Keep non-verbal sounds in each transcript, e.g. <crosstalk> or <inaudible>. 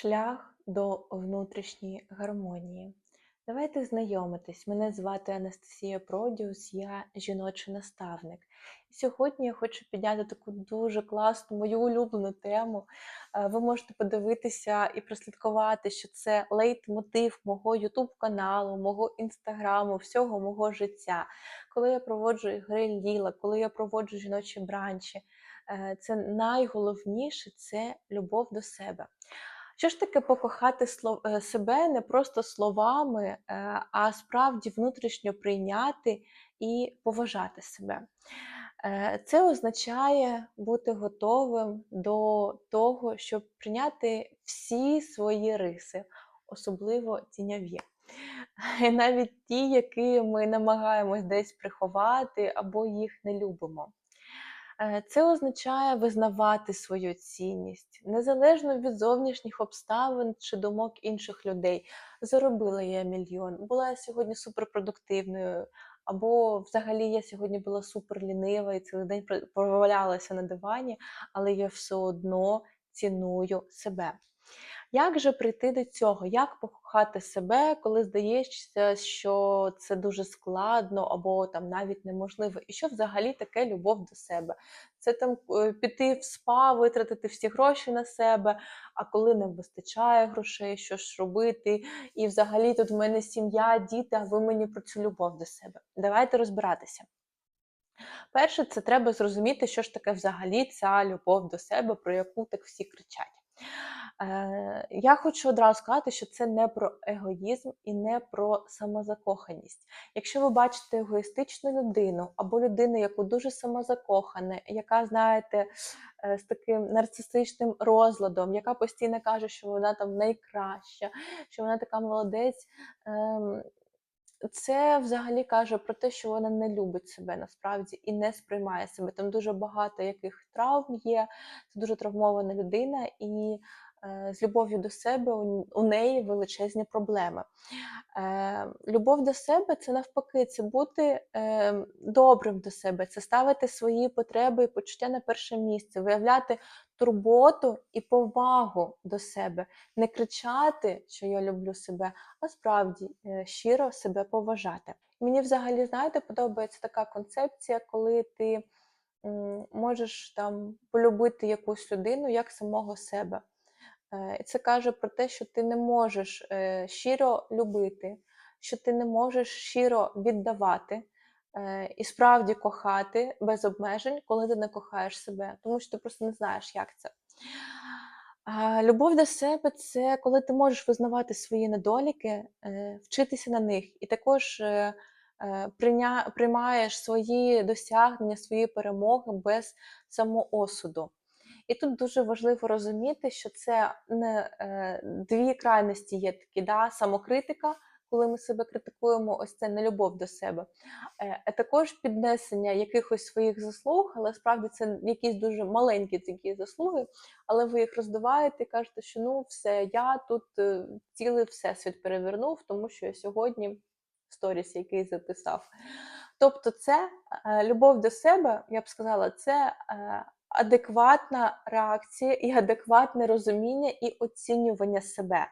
Шлях до внутрішньої гармонії. Давайте знайомитись. Мене звати Анастасія Продіус, я жіночий наставник. І сьогодні я хочу підняти таку дуже класну, мою улюблену тему. Е, Ви можете подивитися і прослідкувати, що це лейтмотив мого Ютуб каналу, мого інстаграму, всього мого життя. Коли я проводжу ігри Ліла, коли я проводжу жіночі бранчі, е, це найголовніше це любов до себе. Що ж таке покохати е, себе не просто словами, е, а справді внутрішньо прийняти і поважати себе? Е, Це означає бути готовим до того, щоб прийняти всі свої риси, особливо тіньові. Навіть ті, які ми намагаємось десь приховати або їх не любимо. Е, Це означає визнавати свою цінність, незалежно від зовнішніх обставин чи думок інших людей. Заробила я мільйон, була я сьогодні суперпродуктивною, або взагалі я сьогодні була суперлінива і цілий день провалялася на дивані, але я все одно ціную себе. Як же прийти до цього? Як покохати себе, коли здається, що це дуже складно або там навіть неможливо? І що взагалі таке любов до себе? Це там е, піти в спа, витратити всі гроші на себе, а коли не вистачає грошей, що ж робити? І взагалі тут в мене сім'я, діти, а ви мені про цю любов до себе. Давайте розбиратися. Перше, це треба зрозуміти, що ж таке взагалі ця любов до себе, про яку так всі кричать. Е, Я хочу одразу сказати, що це не про егоїзм і не про самозакоханість. Якщо ви бачите егоїстичну людину або людину, яку дуже самозакохана, яка, знаєте, е, з таким нарцисичним розладом, яка постійно каже, що вона там найкраща, що вона така молодець. ем, це взагалі каже про те, що вона не любить себе насправді і не сприймає себе. Там дуже багато яких травм є, це дуже травмована людина, і з любов'ю до себе у, неї величезні проблеми. Е, любов до себе це навпаки, це бути е, добрим до себе, це ставити свої потреби і почуття на перше місце, виявляти турботу і повагу до себе, не кричати, що я люблю себе, а справді е, щиро себе поважати. Мені взагалі, знаєте, подобається така концепція, коли ти можеш там полюбити якусь людину як самого себе. Е, І це каже про те, що ти не можеш е, щиро любити, що ти не можеш щиро віддавати е, і справді кохати без обмежень, коли ти не кохаєш себе, тому що ти просто не знаєш, як це. Любов до себе це коли ти можеш визнавати свої недоліки, вчитися на них, і також приймаєш свої досягнення, свої перемоги без самоосуду. І тут дуже важливо розуміти, що це не е, дві крайності є такі, да? самокритика, коли ми себе критикуємо, ось це нелюбов до себе, е, а також піднесення якихось своїх заслуг, але справді це якісь дуже маленькі такі заслуги, але ви їх роздуваєте і кажете, що ну все, я тут е, цілий всесвіт перевернув, тому що я сьогодні сторіс який записав. Тобто, це любов до себе, я б сказала, це адекватна реакція і адекватне розуміння і оцінювання себе.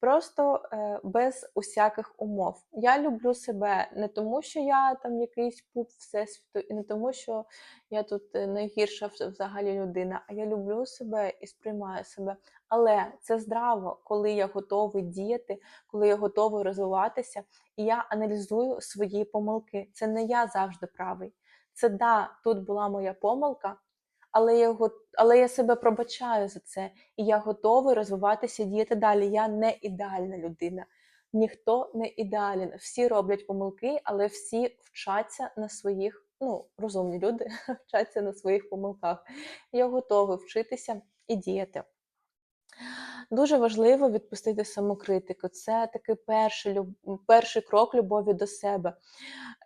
Просто е, без усяких умов. Я люблю себе не тому, що я там якийсь пуп всесвіту, і не тому, що я тут е, найгірша взагалі людина, а я люблю себе і сприймаю себе. Але це здраво, коли я готовий діяти, коли я готовий розвиватися, і я аналізую свої помилки. Це не я завжди правий. Це да, тут була моя помилка, але я, але я себе пробачаю за це, і я готовий розвиватися, діяти далі. Я не ідеальна людина. Ніхто не ідеален. Всі роблять помилки, але всі вчаться на своїх, ну, розумні люди <laughs> вчаться на своїх помилках. Я готова вчитися і діяти. Дуже важливо відпустити самокритику. Це такий перший, перший крок любові до себе.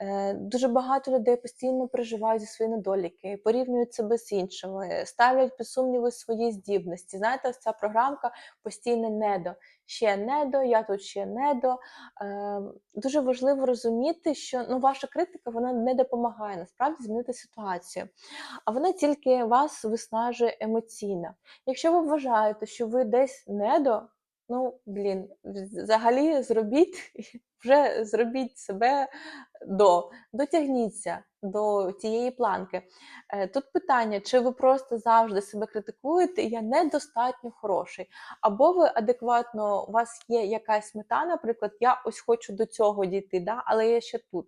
Е, Дуже багато людей постійно переживають за свої недоліки, порівнюють себе з іншими, ставлять під сумніви свої здібності. Знаєте, ця програмка постійне недо. Ще недо, я тут ще недо. Е, Дуже важливо розуміти, що ну, ваша критика вона не допомагає насправді змінити ситуацію, а вона тільки вас виснажує емоційно. Якщо ви вважаєте, що ви десь недо, Ну, блін, взагалі зробіть <laughs> вже зробіть себе до, дотягніться до тієї планки. Е, Тут питання, чи ви просто завжди себе критикуєте, я недостатньо хороший, або ви адекватно, у вас є якась мета, наприклад, я ось хочу до цього дійти, да, але я ще тут.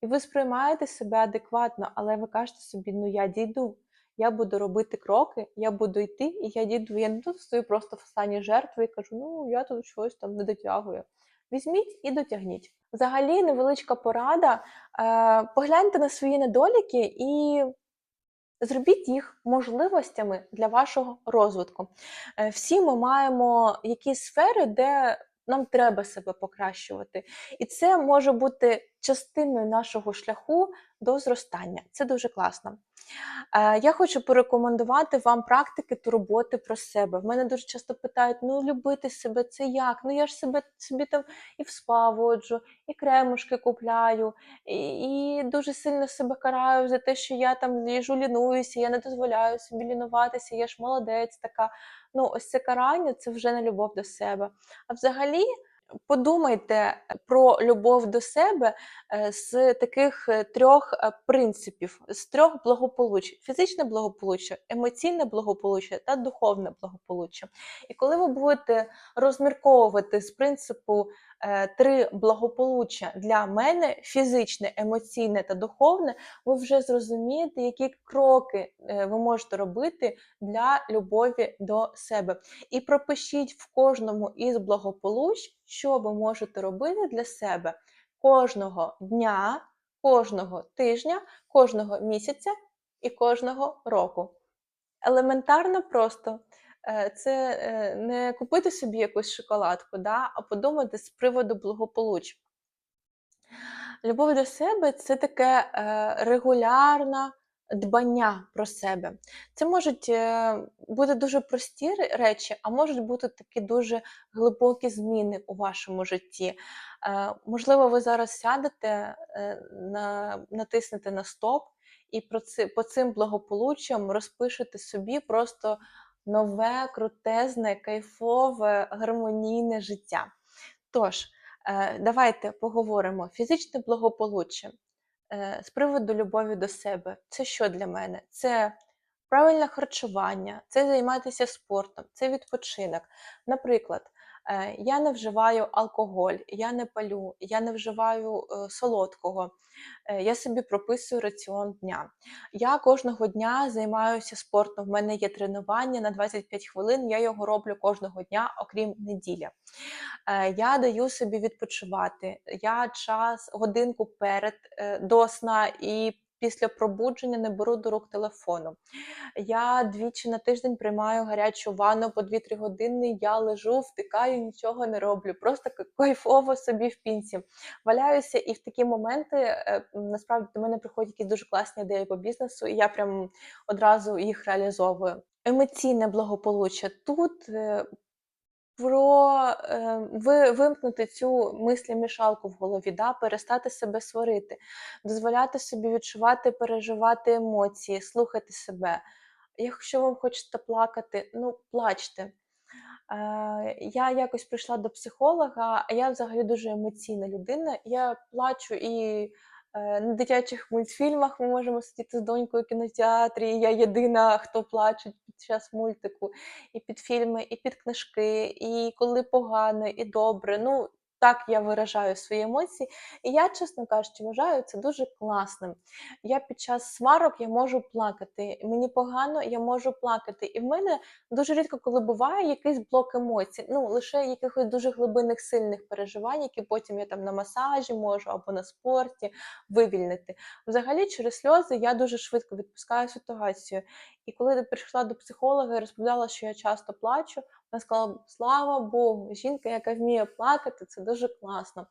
І ви сприймаєте себе адекватно, але ви кажете собі, ну я дійду. Я буду робити кроки, я буду йти, і я дійду. Я не тут стою просто в стані жертви і кажу, ну я тут щось там не дотягую. Візьміть і дотягніть. Взагалі, невеличка порада. Е, Погляньте на свої недоліки і зробіть їх можливостями для вашого розвитку. Е, Всі ми маємо якісь сфери, де нам треба себе покращувати. І це може бути частиною нашого шляху до зростання. Це дуже класно. Е, Я хочу порекомендувати вам практики турботи про себе. В мене дуже часто питають: ну любити себе це як? Ну я ж себе собі там і в спа воджу, і кремушки купляю, і, і дуже сильно себе караю за те, що я там їжу лінуюся, я не дозволяю собі лінуватися, я ж молодець така. Ну, ось це карання це вже не любов до себе. А взагалі. Подумайте про любов до себе е, з таких е, трьох е, принципів, з трьох благополуччя: фізичне благополуччя, емоційне благополуччя та духовне благополуччя. І коли ви будете розмірковувати з принципу три благополуччя для мене фізичне, емоційне та духовне, ви вже зрозумієте, які кроки е, ви можете робити для любові до себе. І пропишіть в кожному із благополуччя, що ви можете робити для себе кожного дня, кожного тижня, кожного місяця і кожного року. Елементарно просто. Е, Це е, не купити собі якусь шоколадку, да, а подумати з приводу благополуччя. Любов до себе це таке е, регулярне дбання про себе. Це можуть бути дуже прості речі, а можуть бути такі дуже глибокі зміни у вашому житті. Можливо, ви зараз сядете, натиснете на стоп і по цим благополуччям розпишете собі просто нове, крутезне, кайфове, гармонійне життя. Тож, Е, Давайте поговоримо. Фізичне благополуччя е, з приводу любові до себе. Це що для мене? Це правильне харчування, це займатися спортом, це відпочинок. Наприклад, я не вживаю алкоголь, я не палю, я не вживаю е, солодкого, е, я собі прописую раціон дня. Я кожного дня займаюся спортом. В мене є тренування на 25 хвилин, я його роблю кожного дня, окрім неділя. Е, Я даю собі відпочивати. Я час, годинку перед е, до сна і після пробудження не беру до рук телефону. Я двічі на тиждень приймаю гарячу ванну по 2-3 години. Я лежу, втикаю, нічого не роблю. Просто кайфово собі в пінці. Валяюся, і в такі моменти е, насправді до мене приходять якісь дуже класні ідеї по бізнесу, і я прям одразу їх реалізовую. Емоційне благополуччя тут е, про е, ви, вимкнути цю мислі-мішалку в голові, да, перестати себе сварити, дозволяти собі відчувати, переживати емоції, слухати себе. Якщо вам хочеться плакати, ну плачте. Е, я якось прийшла до психолога, а я взагалі дуже емоційна людина. Я плачу і на дитячих мультфільмах ми можемо сидіти з донькою в кінотеатрі. Я єдина, хто плаче під час мультику, і під фільми, і під книжки, і коли погано, і добре. Ну, так я виражаю свої емоції. І я, чесно кажучи, вважаю це дуже класним. Я під час сварок я можу плакати. Мені погано, я можу плакати. І в мене дуже рідко, коли буває якийсь блок емоцій, ну лише якихось дуже глибинних сильних переживань, які потім я там на масажі можу або на спорті вивільнити. Взагалі, через сльози я дуже швидко відпускаю ситуацію. І коли я прийшла до психолога і розповідала, що я часто плачу, вона сказала: Слава Богу, жінка, яка вміє плакати, це дуже класно.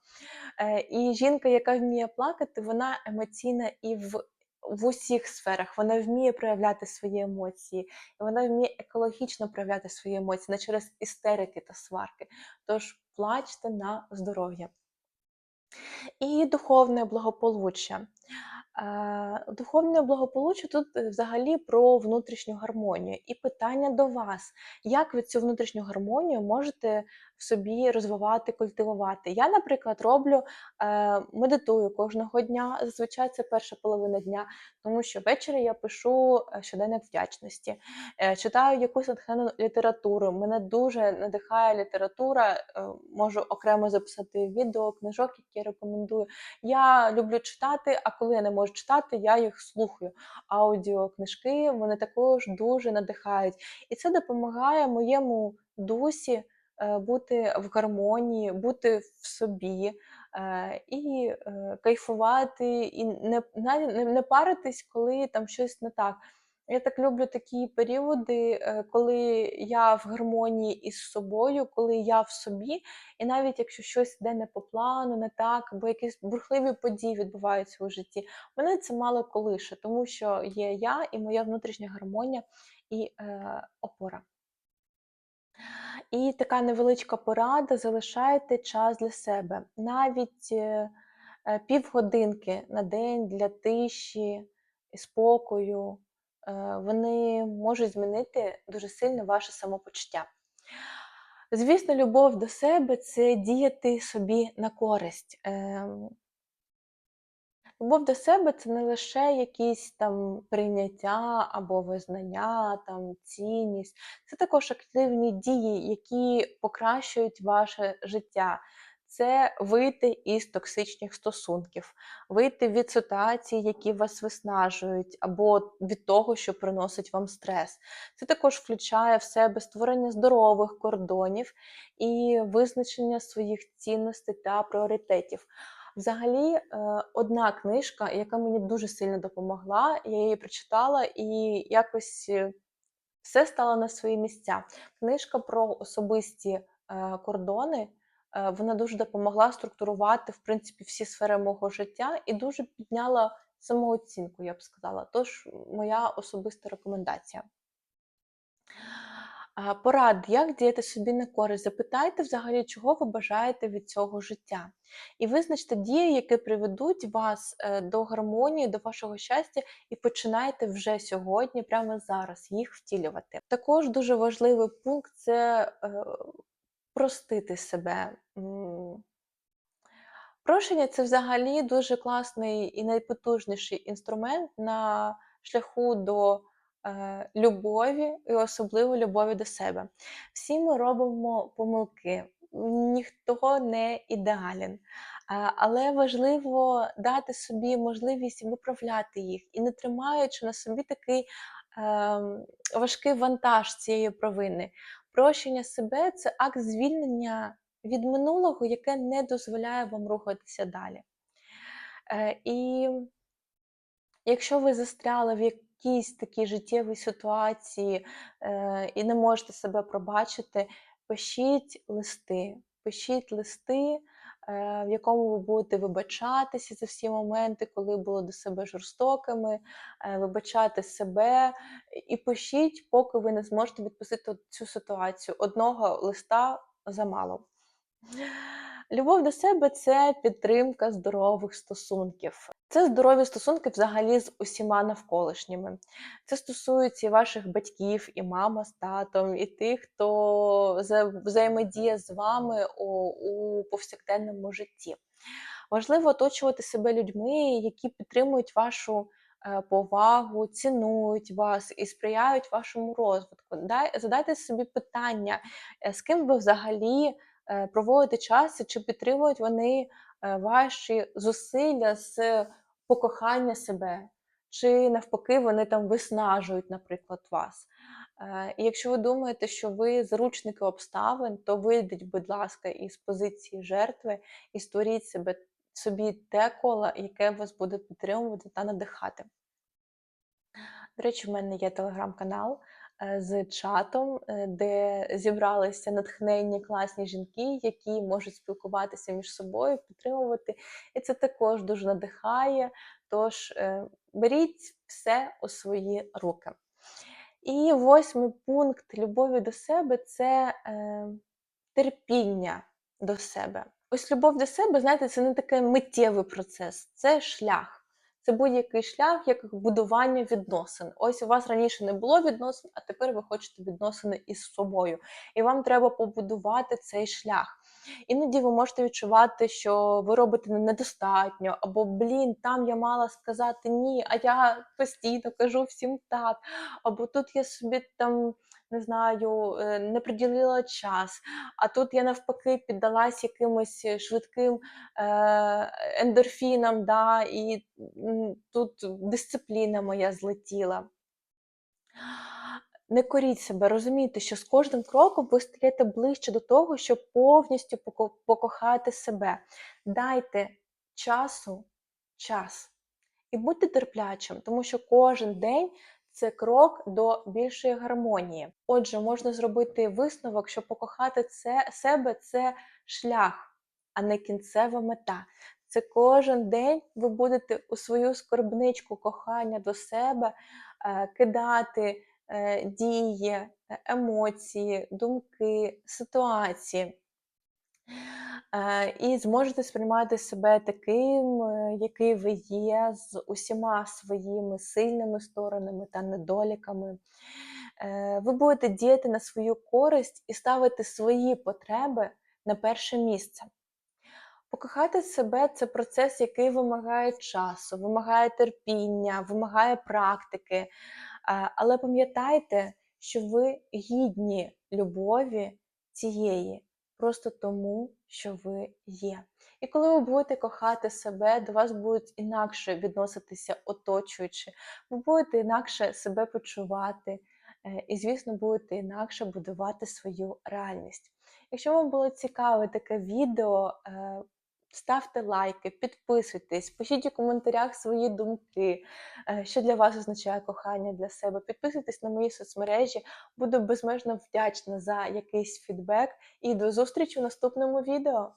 Е, І жінка, яка вміє плакати, вона емоційна і в. В усіх сферах вона вміє проявляти свої емоції, і вона вміє екологічно проявляти свої емоції, не через істерики та сварки. Тож плачте на здоров'я. І духовне благополуччя. Е, Духовне благополуччя тут е, взагалі про внутрішню гармонію. І питання до вас: як ви цю внутрішню гармонію можете в собі розвивати, культивувати? Я, наприклад, роблю е, медитую кожного дня. Зазвичай це перша половина дня, тому що ввечері я пишу е, щоденник вдячності, е, читаю якусь натхненну літературу. Мене дуже надихає література. е, Можу окремо записати відео, книжок, які я рекомендую. Я люблю читати, а коли я не можу читати, я їх слухаю. Аудіокнижки вони також дуже надихають. І це допомагає моєму дусі бути в гармонії, бути в собі е, і е, кайфувати, і не, навіть не паритись, коли там щось не так. Я так люблю такі періоди, е, коли я в гармонії із собою, коли я в собі, і навіть якщо щось йде не по плану, не так, або якісь бурхливі події відбуваються у житті, мене це мало колише, тому що є я і моя внутрішня гармонія і е, опора. І така невеличка порада: залишайте час для себе. Навіть е, е, півгодинки на день для тиші і спокою. е, Вони можуть змінити дуже сильно ваше самопочуття. Звісно, любов до себе це діяти собі на користь. Любов до себе це не лише якісь там прийняття або визнання, там цінність, це також активні дії, які покращують ваше життя. Це вийти із токсичних стосунків, вийти від ситуацій, які вас виснажують, або від того, що приносить вам стрес. Це також включає в себе створення здорових кордонів і визначення своїх цінностей та пріоритетів. Взагалі, е, одна книжка, яка мені дуже сильно допомогла, я її прочитала і якось е, все стало на свої місця. Книжка про особисті е, кордони. Вона дуже допомогла структурувати, в принципі, всі сфери мого життя і дуже підняла самооцінку, я б сказала. Тож, моя особиста рекомендація. Порад, як діяти собі на користь. Запитайте взагалі, чого ви бажаєте від цього життя. І визначте дії, які приведуть вас е, до гармонії, до вашого щастя, і починайте вже сьогодні, прямо зараз, їх втілювати. Також дуже важливий пункт це е, простити себе. М, Прощення це взагалі дуже класний і найпотужніший інструмент на шляху до любові, і особливо любові до себе. Всі ми робимо помилки, ніхто не ідеален. Але важливо дати собі можливість виправляти їх і не тримаючи на собі такий ем, важкий вантаж цієї провини. Прощення себе це акт звільнення від минулого, яке не дозволяє вам рухатися далі. Е, І якщо ви застряли в якійсь такій життєвій ситуації е, і не можете себе пробачити, пишіть листи, пишіть листи, е, в якому ви будете вибачатися за всі моменти, коли були до себе жорстокими, е, вибачати себе, і пишіть, поки ви не зможете відпустити цю ситуацію. Одного листа замало. Любов до себе це підтримка здорових стосунків. Це здорові стосунки взагалі з усіма навколишніми. Це стосується і ваших батьків, і мама з татом, і тих, хто взаємодіє з вами у, повсякденному житті. Важливо оточувати себе людьми, які підтримують вашу е, повагу, цінують вас і сприяють вашому розвитку. Дай, задайте собі питання, е, з ким ви взагалі е, проводите час, чи підтримують вони е, ваші зусилля з покохання себе, чи навпаки вони там виснажують, наприклад, вас. Е, І якщо ви думаєте, що ви заручники обставин, то вийдіть, будь ласка, із позиції жертви і створіть себе, собі те коло, яке вас буде підтримувати та надихати. До речі, в мене є телеграм-канал з чатом, е, де зібралися натхненні класні жінки, які можуть спілкуватися між собою, підтримувати. І це також дуже надихає. Тож е, беріть все у свої руки. І восьмий пункт любові до себе це е, терпіння до себе. Ось любов до себе, знаєте, це не такий миттєвий процес, це шлях. Це будь-який шлях, як будування відносин. Ось у вас раніше не було відносин, а тепер ви хочете відносини із собою. І вам треба побудувати цей шлях. Іноді ви можете відчувати, що ви робите недостатньо, або блін, там я мала сказати ні, а я постійно кажу всім так. Або тут я собі там не знаю, е, не приділила час, а тут я навпаки піддалась якимось швидким е, ендорфінам, да, і тут дисципліна моя злетіла. Не коріть себе, розумійте, що з кожним кроком ви стаєте ближче до того, щоб повністю покохати себе. Дайте часу час. І будьте терплячим, тому що кожен день це крок до більшої гармонії. Отже, можна зробити висновок, що покохати це, себе це шлях, а не кінцева мета. Це кожен день ви будете у свою скарбничку кохання до себе е, кидати е, дії, е, емоції, думки, ситуації. Е, І зможете сприймати себе таким, е, який ви є, з усіма своїми сильними сторонами та недоліками. Е, Ви будете діяти на свою користь і ставити свої потреби на перше місце. Покохати себе це процес, який вимагає часу, вимагає терпіння, вимагає практики. Але пам'ятайте, що ви гідні любові цієї, просто тому, що ви є. І коли ви будете кохати себе, до вас будуть інакше відноситися оточуючи, ви будете інакше себе почувати, е, і, звісно, будете інакше будувати свою реальність. Якщо вам було цікаве таке відео, е, ставте лайки, підписуйтесь, пишіть у коментарях свої думки, е, що для вас означає кохання для себе. Підписуйтесь на мої соцмережі, буду безмежно вдячна за якийсь фідбек і до зустрічі у наступному відео.